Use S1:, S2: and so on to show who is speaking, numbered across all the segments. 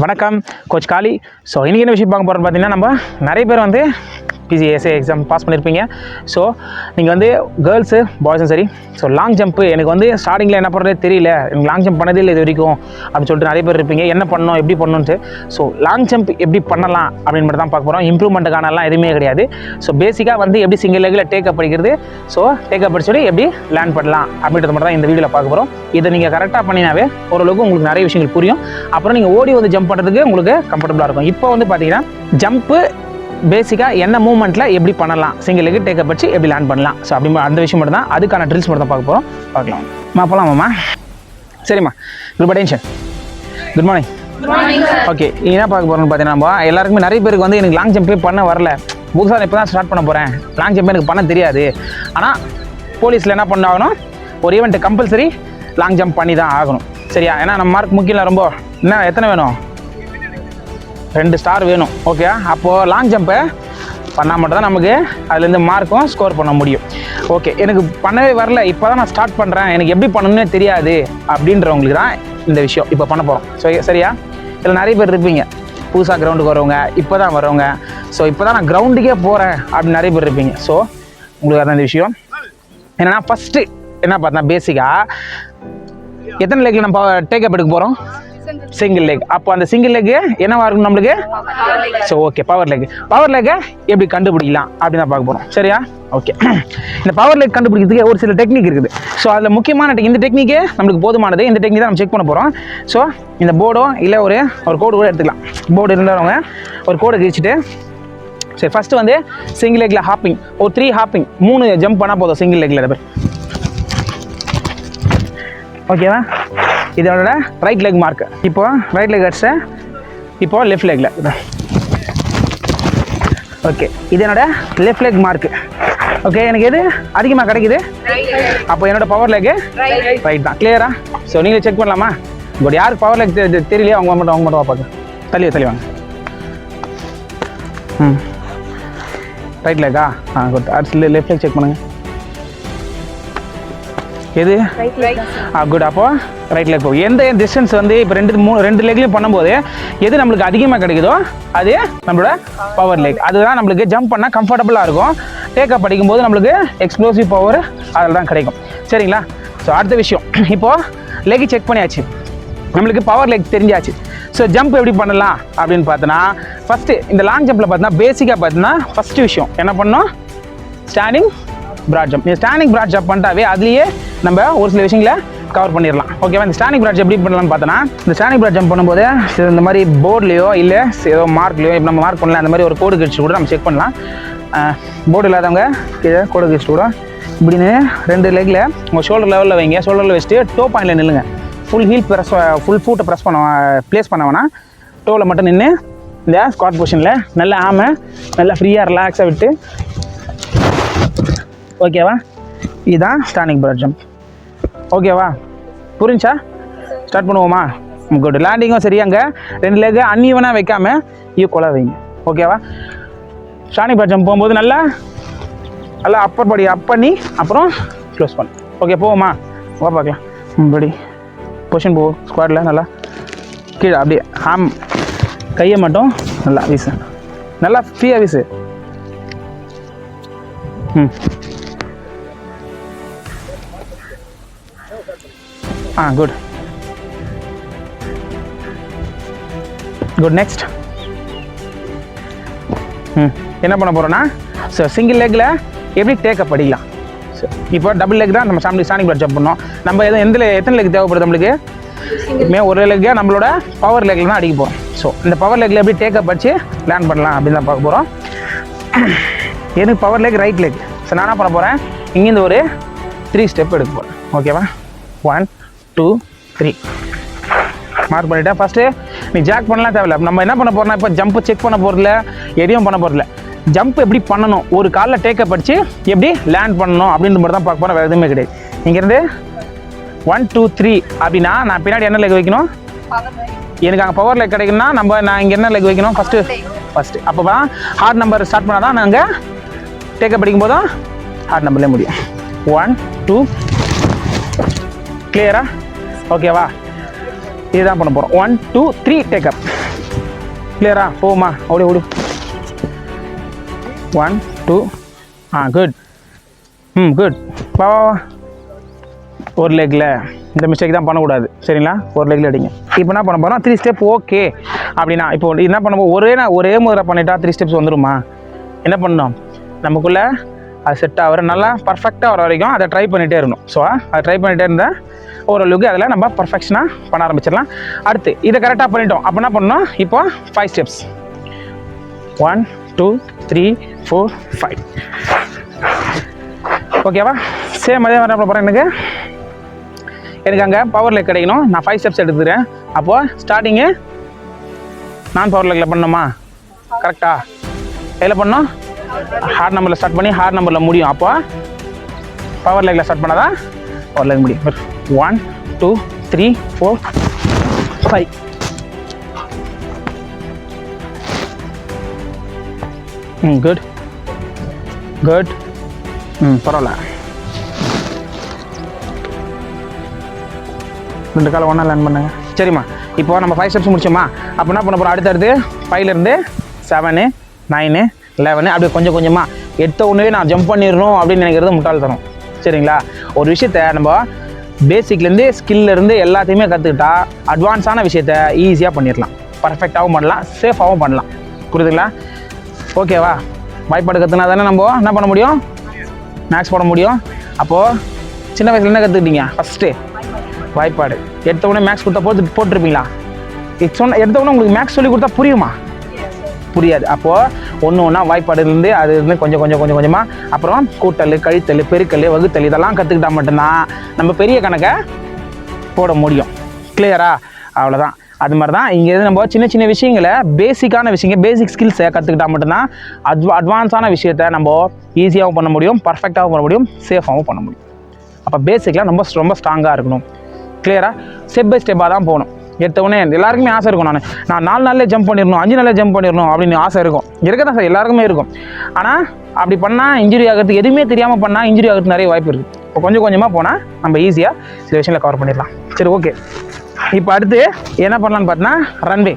S1: வணக்கம் கோச் காளி ஸோ இன்றைக்கி என்ன விஷயம் பார்க்க போகிறோம் பார்த்தீங்கன்னா நம்ம நிறைய பேர் வந்து டிஎன்பிசி எஸ்ஏ எக்ஸாம் பாஸ் பண்ணியிருப்பீங்க ஸோ நீங்கள் வந்து கேர்ள்ஸு பாய்ஸும் சரி ஸோ லாங் ஜம்ப்பு எனக்கு வந்து ஸ்டார்டிங்கில் என்ன பண்ணுறது தெரியல எனக்கு லாங் ஜம்ப் பண்ணதே இல்லை இது வரைக்கும் அப்படின்னு சொல்லிட்டு நிறைய பேர் இருப்பீங்க என்ன பண்ணணும் எப்படி பண்ணணுன்ட்டு ஸோ லாங் ஜம்ப் எப்படி பண்ணலாம் அப்படின்னு மட்டும் தான் பார்க்க போகிறோம் இம்ப்ரூவ்மெண்ட்டுக்கானலாம் எதுவுமே கிடையாது ஸோ பேசிக்காக வந்து எப்படி சிங்கிள் லெக்கில் அப் படிக்கிறது ஸோ டேக்கப் சொல்லி எப்படி லேண்ட் பண்ணலாம் அப்படின்றது மட்டும் தான் இந்த வீடியோவில் பார்க்க போகிறோம் இதை நீங்கள் கரெக்டாக பண்ணினாவே ஓரளவுக்கு உங்களுக்கு நிறைய விஷயங்கள் புரியும் அப்புறம் நீங்கள் ஓடி வந்து ஜம்ப் பண்ணுறதுக்கு உங்களுக்கு கம்ஃபர்டபுளாக இருக்கும் இப்போ வந்து பார்த்தீங்கன்னா ஜம்ப்பு பேசிக்காக என்ன மூமெண்ட்டில் எப்படி பண்ணலாம் சிங்கிள் லெக் டேக்கப் வச்சு எப்படி லேண்ட் பண்ணலாம் ஸோ அப்படி அந்த விஷயம் மட்டும் தான் அதுக்கான ட்ரில்ஸ் மட்டும் தான் பார்க்க போகிறோம் பார்க்கலாம் மா போகலாமாம்மா சரிம்மா group tension good
S2: morning
S1: okay என்ன பார்க்க போகிறோம்னு பார்த்தீங்கன்னா எல்லாருக்குமே நிறைய பேருக்கு வந்து எனக்கு லாங் ஜம்பே பண்ண வரல புதுசாக இப்போ தான் ஸ்டார்ட் பண்ண போகிறேன் லாங் ஜம்ப் எனக்கு பண்ண தெரியாது ஆனால் போலீஸில் என்ன பண்ணாகணும் ஒரு ஈவெண்ட்டு கம்பல்சரி லாங் ஜம்ப் பண்ணி தான் ஆகணும் சரியா ஏன்னா நம்ம மார்க் முக்கியம் ரொம்ப என்ன எத்தனை வேணும் ரெண்டு ஸ்டார் வேணும் ஓகே அப்போது லாங் ஜம்ப்பை பண்ணால் மட்டும்தான் நமக்கு அதுலேருந்து மார்க்கும் ஸ்கோர் பண்ண முடியும் ஓகே எனக்கு பண்ணவே வரல இப்போ தான் நான் ஸ்டார்ட் பண்ணுறேன் எனக்கு எப்படி பண்ணணும்னே தெரியாது அப்படின்றவங்களுக்கு தான் இந்த விஷயம் இப்போ பண்ண போகிறோம் ஸோ சரியா இதில் நிறைய பேர் இருப்பீங்க புதுசாக கிரவுண்டுக்கு வரவங்க இப்போ தான் வரவங்க ஸோ இப்போ தான் நான் கிரவுண்டுக்கே போகிறேன் அப்படின்னு நிறைய பேர் இருப்பீங்க ஸோ உங்களுக்கு அதான் இந்த விஷயம் என்னென்னா ஃபஸ்ட்டு என்ன பார்த்தா பேசிக்காக எத்தனை லேக்கில் நம்ம டேக்கப் எடுக்க போகிறோம் சிங்கிள் லெக் அப்போ அந்த சிங்கிள் லெக் என்னவா இருக்கும் நம்மளுக்கு so okay power leg power லெக்கை எப்படி கண்டுபிடிக்கலாம் அப்படின்னு தான் பார்க்க போகிறோம் சரியா ஓகே இந்த பவர் லெக் கண்டுபிடிக்கிறதுக்கு ஒரு சில டெக்னிக் இருக்குது ஸோ அதில் முக்கியமான இந்த டெக்னிக்கே நம்மளுக்கு போதுமானது இந்த டெக்னிக் தான் நம்ம செக் பண்ண போகிறோம் ஸோ இந்த போர்டோ இல்லை ஒரு ஒரு கோடு கூட எடுத்துக்கலாம் போர்டு இருந்தவங்க ஒரு கோடை கிழிச்சிட்டு சரி ஃபஸ்ட்டு வந்து சிங்கிள் லெக்கில் ஹாப்பிங் ஒரு த்ரீ ஹாப்பிங் மூணு ஜம்ப் பண்ணால் போதும் சிங்கிள் லெக்கில் பேர் ஓகேவா இதோட ரைட் லெக் மார்க் இப்போ ரைட் லெக் அடிச்ச இப்போ லெஃப்ட் லெக்ல ஓகே இது என்னோட லெஃப்ட் லெக் மார்க் ஓகே எனக்கு எது அதிகமாக கிடைக்குது அப்போ என்னோட பவர் லெக் ரைட் தான் கிளியரா ஸோ நீங்கள் செக் பண்ணலாமா இப்போ யாருக்கு பவர் லெக் தெரியலையே அவங்க மட்டும் அவங்க மட்டும் பார்க்க தள்ளி தள்ளி வாங்க ம் ரைட் லெக்கா ஆ குட் அடுத்து லெஃப்ட் லெக் செக் பண்ணுங்கள் எது குட் அப்போ ரைட் லெக் போ எந்த டிஸ்டன்ஸ் வந்து இப்போ ரெண்டு மூணு ரெண்டு லெக்லையும் பண்ணும்போது எது நம்மளுக்கு அதிகமாக கிடைக்குதோ அது நம்மளோட பவர் லெக் அதுதான் நம்மளுக்கு ஜம்ப் பண்ணால் கம்ஃபர்டபுளாக இருக்கும் படிக்கும் போது நம்மளுக்கு எக்ஸ்ப்ளோசிவ் பவர் அதில் தான் கிடைக்கும் சரிங்களா ஸோ அடுத்த விஷயம் இப்போது லெக் செக் பண்ணியாச்சு நம்மளுக்கு பவர் லெக் தெரிஞ்சாச்சு ஸோ ஜம்ப் எப்படி பண்ணலாம் அப்படின்னு பார்த்தோன்னா ஃபஸ்ட்டு இந்த லாங் ஜம்ப்பில் பார்த்தோன்னா பேசிக்காக பார்த்தோன்னா ஃபஸ்ட்டு விஷயம் என்ன பண்ணோம் ஸ்டாண்டிங் ப்ராட் ஜம்ப் நீங்கள் ஸ்டாண்டிங் ப்ராட் ஜம்ப் பண்ணிட்டாவே அதுலேயே நம்ம ஒரு சில விஷயங்களை கவர் பண்ணிடலாம் ஓகேவா இந்த ஸ்டானிக் ப்ராட் எப்படி பண்ணலாம்னு பார்த்தோன்னா இந்த ஸ்டானிக் ப்ராட் ஜம்ப் பண்ணும்போது இந்த மாதிரி போர்ட்லேயோ இல்லை ஏதோ மார்க்லையோ இப்போ நம்ம மார்க் பண்ணல அந்த மாதிரி ஒரு கோடு கழிச்சு கூட நம்ம செக் பண்ணலாம் போர்டு இல்லாதவங்க கீழே கோடு கழிச்சு கூட இப்படின்னு ரெண்டு லெக்கில் உங்கள் ஷோல்டர் லெவலில் வைங்க ஷோல்டரில் வச்சுட்டு டோ பாயிண்டில் நில்லுங்க ஃபுல் ஹீல் ப்ரெஸ் ஃபுல் ஃபூட்டை ப்ரெஸ் பண்ண ப்ளேஸ் பண்ண டோவில் மட்டும் நின்று இந்த ஸ்குவாட் பொசிஷனில் நல்லா ஆமை நல்லா ஃப்ரீயாக ரிலாக்ஸாக விட்டு ஓகேவா இதுதான் ஸ்டானிக் ப்ராட் ஓகேவா புரிஞ்சா ஸ்டார்ட் பண்ணுவோமா குட் லேண்டிங்கும் சரி அங்கே ரெண்டு லேக்கு அன்இவனாக வைக்காமல் ஈக்குவலாக வைங்க ஓகேவா ஷானி பட்சம் போகும்போது நல்லா நல்லா அப்பர் படி அப் பண்ணி அப்புறம் க்ளோஸ் பண்ணு ஓகே போவோமா வா பார்க்கலாம் படி பொஷன் போவோம் ஸ்குவாடில் நல்லா கீழே அப்படியே ஆம் கையை மட்டும் நல்லா வீசு நல்லா ஃப்ரீயாக வீசு ம் ஆ குட் குட் நெக்ஸ்ட் ம் என்ன பண்ண போகிறோன்னா ஸோ சிங்கிள் லெக்கில் எப்படி டேக்கப் படிக்கலாம் இப்போ டபுள் லெக் தான் நம்ம சாமி ஸ்டாண்டிங் பிளாட் ஜம்ப் பண்ணோம் நம்ம எது எந்த எத்தனை லெக் தேவைப்படுது நம்மளுக்கு மே ஒரு லெக்காக நம்மளோட பவர் லெக்கில் தான் அடிக்க போகிறோம் ஸோ இந்த பவர் லெக்கில் எப்படி டேக்கப் அடிச்சு லேண்ட் பண்ணலாம் அப்படின்னு தான் பார்க்க போகிறோம் எனக்கு power leg right leg so நான் என்ன பண்ண போகிறேன் இங்கேருந்து ஒரு த்ரீ ஸ்டெப் எடுக்க போகிறேன் ஓகேவா ஒன் டூ த்ரீ மார்க் பண்ணிட்டேன் ஃபஸ்ட்டு நீ ஜாக் பண்ணலாம் தேவையில்ல நம்ம என்ன பண்ண போகிறோம்னா இப்போ ஜம்ப்பு செக் பண்ண போகிறதில்ல எதையும் பண்ண போகிறதில்ல ஜம்ப் எப்படி பண்ணணும் ஒரு காலில் டேக்கப் அடித்து எப்படி லேண்ட் பண்ணணும் அப்படின்ற மாதிரி தான் பார்க்க போகிறோம் வேறு எதுவுமே கிடையாது இங்கேருந்து ஒன் டூ த்ரீ அப்படின்னா நான் பின்னாடி என்ன லெக் வைக்கணும் எனக்கு அங்கே பவர் லெக் கிடைக்குன்னா நம்ம நான் இங்கே என்ன லெக் வைக்கணும் ஃபஸ்ட்டு ஃபஸ்ட்டு அப்போ தான் ஹார்ட் நம்பர் ஸ்டார்ட் பண்ணால் தான் நாங்கள் டேக்கப் படிக்கும் போது தான் ஹார்ட் நம்பர்லேயே முடியும் ஒன் டூ கிளியரா ஓகேவா இதுதான் பண்ண போகிறோம் ஒன் டூ த்ரீ அப் கிளியரா போமா ஓடி ஓடி ஒன் டூ ஆ குட் ம் குட் வா வா வா ஒரு லெக்கில் இந்த மிஸ்டேக் தான் பண்ணக்கூடாது சரிங்களா ஒரு லெக்கில் அடிங்க இப்போ என்ன பண்ண போகிறோம் த்ரீ ஸ்டெப் ஓகே அப்படின்னா இப்போ என்ன பண்ண ஒரே நான் ஒரே முறை பண்ணிட்டா த்ரீ ஸ்டெப்ஸ் வந்துடுமா என்ன பண்ணோம் நமக்குள்ளே அது செட் ஆகிற நல்லா பர்ஃபெக்டாக வர வரைக்கும் அதை ட்ரை பண்ணிகிட்டே இருக்கணும் ஸோ அதை ட்ரை பண்ணிகிட்டே இருந்தால் ஓரளவுக்கு அதில் நம்ம பர்ஃபெக்ஷனாக பண்ண ஆரம்பிச்சிடலாம் அடுத்து இதை கரெக்டாக பண்ணிட்டோம் அப்போ என்ன பண்ணோம் இப்போ five steps one two three four five ஓகேவா சேம் அதே மாதிரி போகிறேன் எனக்கு எனக்கு அங்கே பவர் லெக் கிடைக்கணும் நான் ஃபைவ் ஸ்டெப்ஸ் எடுத்துக்கிறேன் அப்போது ஸ்டார்டிங்கு நான் பவர் லெக்கில் பண்ணணுமா கரெக்டா எதில் பண்ணோம் ஹார்ட் நம்பரில் ஸ்டார்ட் பண்ணி ஹார்ட் நம்பரில் முடியும் அப்போ பவர் லெக்கில் ஸ்டார்ட் பண்ணாதான் பவர் லெக் முடியும் one two three four five ம் குட் குட் ம் பரவாயில்ல ரெண்டு காலம் ஒன்றா லேர்ன் பண்ணுங்க சரிம்மா இப்போ நம்ம ஃபைவ் ஸ்டெப்ஸ் முடிச்சோமா அப்போ என்ன பண்ண போகிறோம் அடுத்தடுத்து ஃபைவ்லேருந்து செவனு நைனு லெவனு அப்படியே கொஞ்சம் கொஞ்சமாக எடுத்த ஒன்றுவே நான் ஜம்ப் பண்ணிடணும் அப்படின்னு நினைக்கிறது தரும் சரிங்களா ஒரு விஷயத்தை நம்ம பேசிக்லேருந்து ஸ்கில்லேருந்து எல்லாத்தையுமே கற்றுக்கிட்டா அட்வான்ஸான விஷயத்த ஈஸியாக பண்ணிடலாம் பர்ஃபெக்டாகவும் பண்ணலாம் சேஃபாகவும் பண்ணலாம் புரியுதுங்களா ஓகேவா வாய்ப்பாடு கற்றுனா தானே நம்ம என்ன பண்ண முடியும் மேக்ஸ் போட முடியும் அப்போது சின்ன வயசில் என்ன கற்றுக்கிட்டீங்க ஃபஸ்ட்டு வாய்ப்பாடு எடுத்த உடனே மேக்ஸ் கொடுத்தா போட்டு போட்டிருப்பீங்களா எடுத்த உடனே உங்களுக்கு மேக்ஸ் சொல்லி கொடுத்தா புரியுமா புரியாது அப்போது ஒன்று ஒன்றா வாய்ப்பாடுலேருந்து அது இருந்து கொஞ்சம் கொஞ்சம் கொஞ்சம் கொஞ்சமாக அப்புறம் கூட்டல் கழித்தல் பெருக்கல் வகுத்தல் இதெல்லாம் கற்றுக்கிட்டா மட்டும்தான் நம்ம பெரிய கணக்கை போட முடியும் கிளியரா அவ்வளோதான் அது மாதிரி தான் இங்கே நம்ம சின்ன சின்ன விஷயங்களை பேசிக்கான விஷயங்க பேசிக் ஸ்கில்ஸை கற்றுக்கிட்டா மட்டும்தான் அட்வ அட்வான்ஸான விஷயத்த நம்ம ஈஸியாகவும் பண்ண முடியும் பர்ஃபெக்டாகவும் பண்ண முடியும் சேஃபாகவும் பண்ண முடியும் அப்போ பேசிக்கெலாம் ரொம்ப ரொம்ப ஸ்ட்ராங்காக இருக்கணும் கிளியராக ஸ்டெப் பை ஸ்டெப்பாக தான் போகணும் எடுத்தவொடனே எல்லாருக்குமே ஆசை இருக்கும் நான் நான் நாலு நாளில் ஜம்ப் பண்ணிடணும் அஞ்சு நாளில் ஜம்ப் பண்ணிடணும் அப்படின்னு ஆசை இருக்கும் இருக்க தான் சார் எல்லாருக்குமே இருக்கும் ஆனால் அப்படி பண்ணால் இன்ஜுரி ஆகிறதுக்கு எதுவுமே தெரியாமல் பண்ணால் இன்ஜுரி ஆகிறதுக்கு நிறைய வாய்ப்பு இருக்குது இப்போ கொஞ்சம் கொஞ்சமாக போனால் நம்ம ஈஸியாக சில விஷயங்களை கவர் பண்ணிடலாம் சரி ஓகே இப்போ அடுத்து என்ன பண்ணலான்னு பார்த்தீங்கன்னா ரன்வே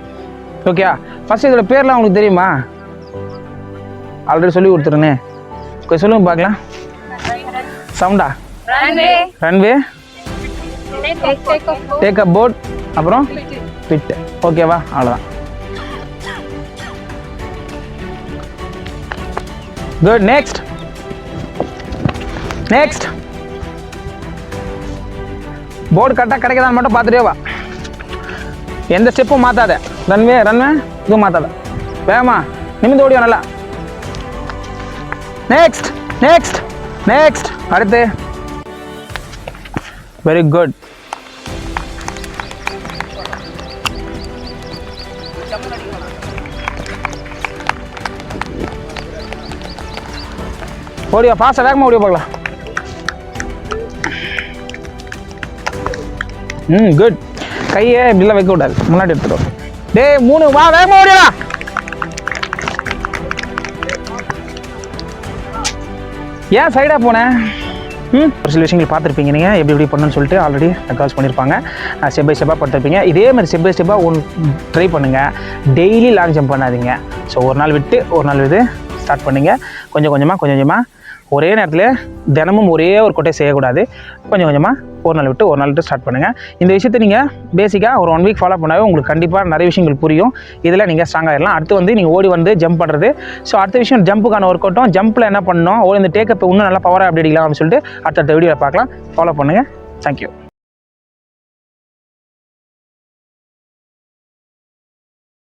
S1: ஓகே ஃபஸ்ட்டு இதோட பேர்லாம் உங்களுக்கு தெரியுமா ஆல்ரெடி சொல்லி கொடுத்துருனே ஓகே சொல்லுங்க பார்க்கலாம் சவுண்டா ரன்வே டேக் அப் போட் அப்புறம் பிட்டு ஓகேவா அவ்வளோதான் குட் நெக்ஸ்ட் நெக்ஸ்ட் போர்டு கரெக்டாக கிடைக்கதான் மட்டும் பார்த்துட்டே வா எந்த ஸ்டெப்பும் மாற்றாத ரன்வே ரன்வே இதுவும் மாற்றாத வேகமா நிமிந்து ஓடியோ நல்லா நெக்ஸ்ட் நெக்ஸ்ட் நெக்ஸ்ட் அடுத்து வெரி குட் ஓடியா ஃபாஸ்ட்டாக வேகமாக ஓடியா பார்க்கலாம் ம் குட் கையை இப்படிலாம் வைக்க விடாது முன்னாடி எடுத்துடும் டே மூணு வா வேகமாக ஓடியா ஏன் சைடாக போனேன் ம் ஒரு சில விஷயங்கள் பார்த்துருப்பீங்க நீங்கள் எப்படி எப்படி பண்ணுன்னு சொல்லிட்டு ஆல்ரெடி ரெக்கார்ட்ஸ் பண்ணியிருப்பாங்க ஸ்டெப் பை ஸ்டெப்பாக பார்த்துருப்பீங்க இதே மாதிரி ஸ்டெப் பை ஸ்டெப்பாக ஒன் ட்ரை பண்ணுங்கள் டெய்லி லாங் ஜம்ப் பண்ணாதீங்க ஸோ ஒரு நாள் விட்டு ஒரு நாள் விட்டு ஸ்டார்ட் பண்ணுங்கள் கொஞ்சம் கொஞ்சமாக கொஞ்சம் கொஞ்சமாக ஒரே நேரத்தில் தினமும் ஒரே ஒரு கொட்டையை செய்யக்கூடாது கொஞ்சம் கொஞ்சமாக ஒரு நாள் விட்டு ஒரு நாள் விட்டு ஸ்டார்ட் பண்ணுங்கள் இந்த விஷயத்தை நீங்கள் பேசிக்காக ஒரு ஒன் வீக் ஃபாலோ பண்ணாவே உங்களுக்கு கண்டிப்பாக நிறைய விஷயங்கள் புரியும் இதில் நீங்கள் ஸ்ட்ராங் ஆகிடலாம் அடுத்து வந்து நீங்கள் ஓடி வந்து ஜம்ப் பண்ணுறது ஸோ அடுத்த விஷயம் ஜம்புக்கான ஒர்க் அவுட்டும் ஜம்பில் என்ன பண்ணணும் ஓ இந்த டேக்கப் இன்னும் நல்லா பவராக அப்படி அடிக்கலாம் அப்படின்னு சொல்லிட்டு அடுத்தடுத்த வீடியோவில் பார்க்கலாம் ஃபாலோ பண்ணுங்கள் தேங்க்யூ